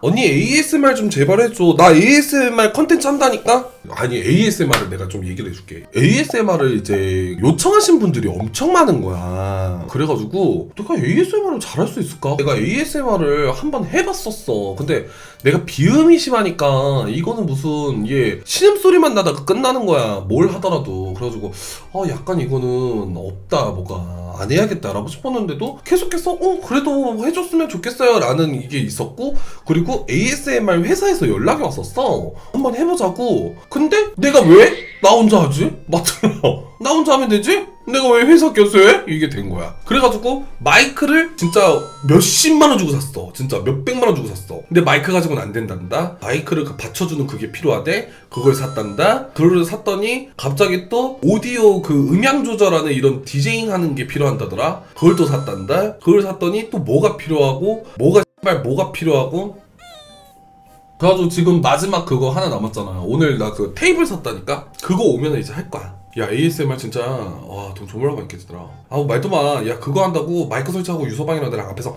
언니 ASMR 좀 제발 해줘. 나 ASMR 컨텐츠 한다니까? 아니 ASMR을 내가 좀 얘기를 해줄게. ASMR을 이제 요청하신 분들이 엄청 많은 거야. 그래가지고 내가 ASMR을 잘할 수 있을까? 내가 ASMR을 한 번 해봤었어. 근데 내가 비음이 심하니까 이거는 무슨 얘 신음소리만 나다가 끝나는 거야. 뭘 하더라도. 그래가지고 아 약간 이거는 없다 뭐가 안 해야겠다라고 싶었는데도 계속해서 어 그래도 해줬으면 좋겠어요 라는 이게 있었고 그리고 ASMR 회사에서 연락이 왔었어 한번 해보자고 근데 내가 왜 나 혼자 하지? 맞잖아. 나 혼자 하면 되지? 내가 왜 회사 껴서 해? 이게 된 거야. 그래가지고 마이크를 진짜 몇십만 원 주고 샀어. 진짜 몇백만 원 주고 샀어. 근데 마이크 가지고는 안 된단다. 마이크를 그 받쳐주는 그게 필요하대. 그걸 샀단다. 그걸 샀더니 갑자기 또 오디오 그 음향 조절하는 이런 디제잉 하는 게 필요한다더라. 그걸 또 샀단다. 그걸 샀더니 또 뭐가 필요하고 뭐가 발 뭐가 필요하고 그래가지고 지금 마지막 그거 하나 남았잖아. 오늘 나 그 테이블 샀다니까? 그거 오면 이제 할 거야. 야 ASMR 진짜 와돈 조물하고 있겠더라. 아우 말도 마. 야 그거 한다고 마이크 설치하고 유서방이랑 나랑 앞에서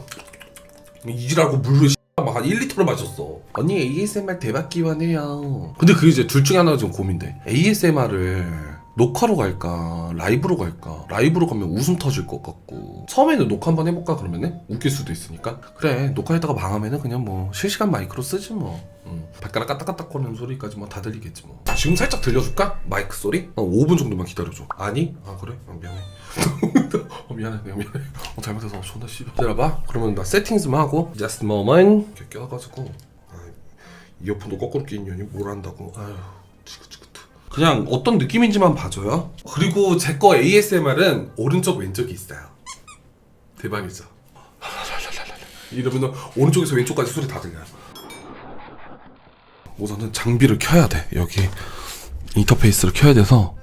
이지라고 물을 막한 1리터를 마셨어. 언니 ASMR 대박 기원해요. 근데 그게 이제 둘 중에 하나가 지금 고민돼. ASMR을 녹화로 갈까? 라이브로 갈까? 라이브로 가면 웃음 터질 것 같고. 처음에는 녹화 한번 해볼까 그러면은? 웃길 수도 있으니까. 그래 녹화했다가 망하면은 그냥 뭐 실시간 마이크로 쓰지 뭐. 음. 발가락 까딱까딱 거리는 소리까지 뭐 다 들리겠지 뭐. 지금 살짝 들려줄까? 마이크 소리? 어, 5분 정도만 기다려줘. 아니? 아 그래? 아, 미안해. 어 미안해 내가 미안해. 어 잘못해서 어, 존나 씨발 기다려봐. 그러면 나 세팅 좀 하고. Just moment. 이렇게 껴가지고. 아, 이어폰도 거꾸로 끼는 년이 뭘 한다고. 아휴 지긋지긋 그냥 어떤 느낌인지만 봐줘요. 그리고 제 거 ASMR은 오른쪽 왼쪽이 있어요. 대박이죠? 이러면 오른쪽에서 왼쪽까지 소리 다 들려요. 우선은 장비를 켜야 돼. 여기 인터페이스를 켜야 돼서.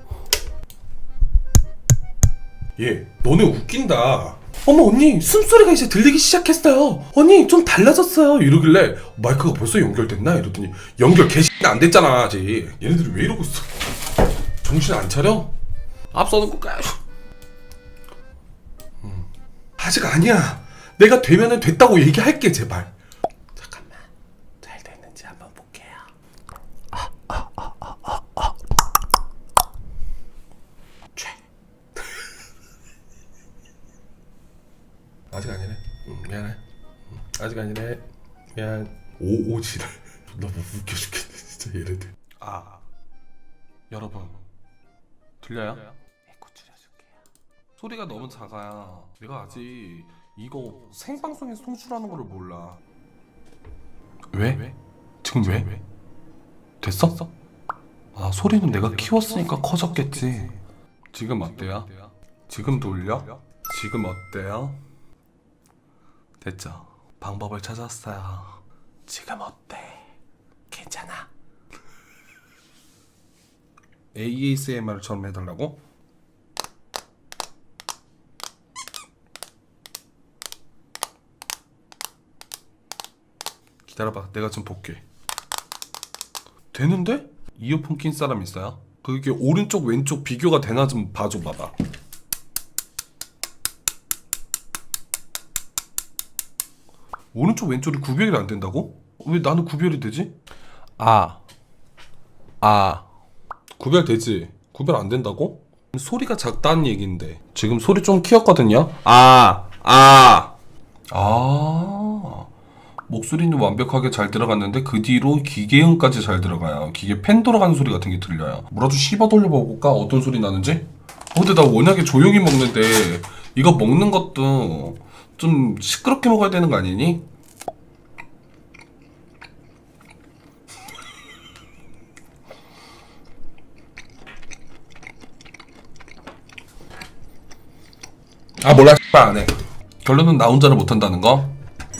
얘 너네 웃긴다. 어머 언니 숨소리가 이제 들리기 시작했어요. 언니 좀 달라졌어요. 이러길래 마이크가 벌써 연결됐나? 이러더니 연결 개시 안 됐잖아 아직. 얘네들이 왜 이러고 있어 정신 안 차려? 앞서놓고 까 음. 아직 아니야 내가 되면은 됐다고 얘기할게 제발 잠깐만 잘 됐는지 한번 볼게요 최. 아직 아니네. 응, 미안해. 응, 아직 아니네. 미안. 오오 지랄. 존나 뭐 웃겨 죽겠네 진짜 얘네들. 아 여러분 들려요? 에코 줄여줄게요. 소리가 너무 작아요. 내가 아직 이거 생방송에서 송출하는 거를 몰라. 왜? 지금 왜? 됐어? 아 소리는 내가 키웠으니까 커졌겠지. 지금 어때요? 지금 돌려? 지금 어때요? 됐죠? 방법을 찾았어요. 지금 어때? ASMR처럼 해달라고? 기다려봐, 내가 좀 볼게. 되는데? 이어폰 낀 사람 있어요? 그게 오른쪽 왼쪽 비교가 되나 좀 봐줘 봐봐. 오른쪽 왼쪽이 구별이 안 된다고? 왜 나는 구별이 되지? 아, 아, 구별되지? 구별 안 된다고? 소리가 작다는 얘긴데 지금 소리 좀 키웠거든요. 아, 아, 아. 목소리는 완벽하게 잘 들어갔는데 그 뒤로 기계음까지 잘 들어가요. 기계 팬 돌아가는 소리 같은 게 들려요. 뭐라도 씹어 돌려볼까? 어떤 소리 나는지? 어, 근데 나 워낙에 조용히 먹는데 이거 먹는 것도 좀 시끄럽게 먹어야 되는 거 아니니? 아 몰라 X발 안해 결론은 나 혼자를 못한다는 거?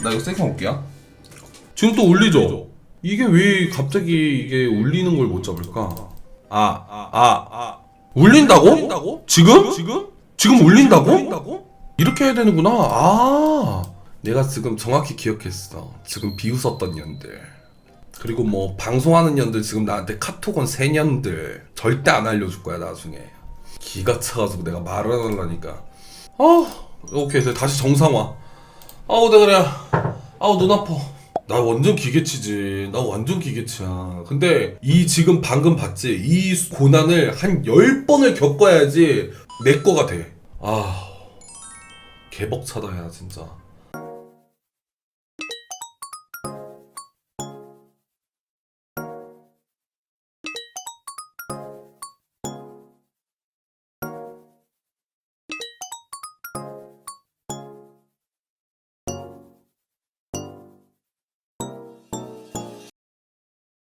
나 이거 세게 먹을게요 지금 또 울리죠? 이게 왜 갑자기 이게 울리는 걸 못 잡을까? 아, 아, 아, 아. 울린다고? 지금? 지금? 지금 울린다고? 이렇게 해야 되는구나. 아. 내가 지금 정확히 기억했어. 지금 비웃었던 년들. 그리고 뭐 방송하는 년들 지금 나한테 카톡 온 새년들 절대 안 알려줄 거야 나중에. 기가 차가지고 내가 말을 안 하려니까. 아, 오케이, 다시 정상화. 아우, 내가 그래. 아우, 눈 아파. 나 완전 기계치지. 나 완전 기계치야. 근데 이 지금 방금 봤지? 이 고난을 한 10번을 겪어야지 내 거가 돼. 아. 개벅차다, 야, 진짜.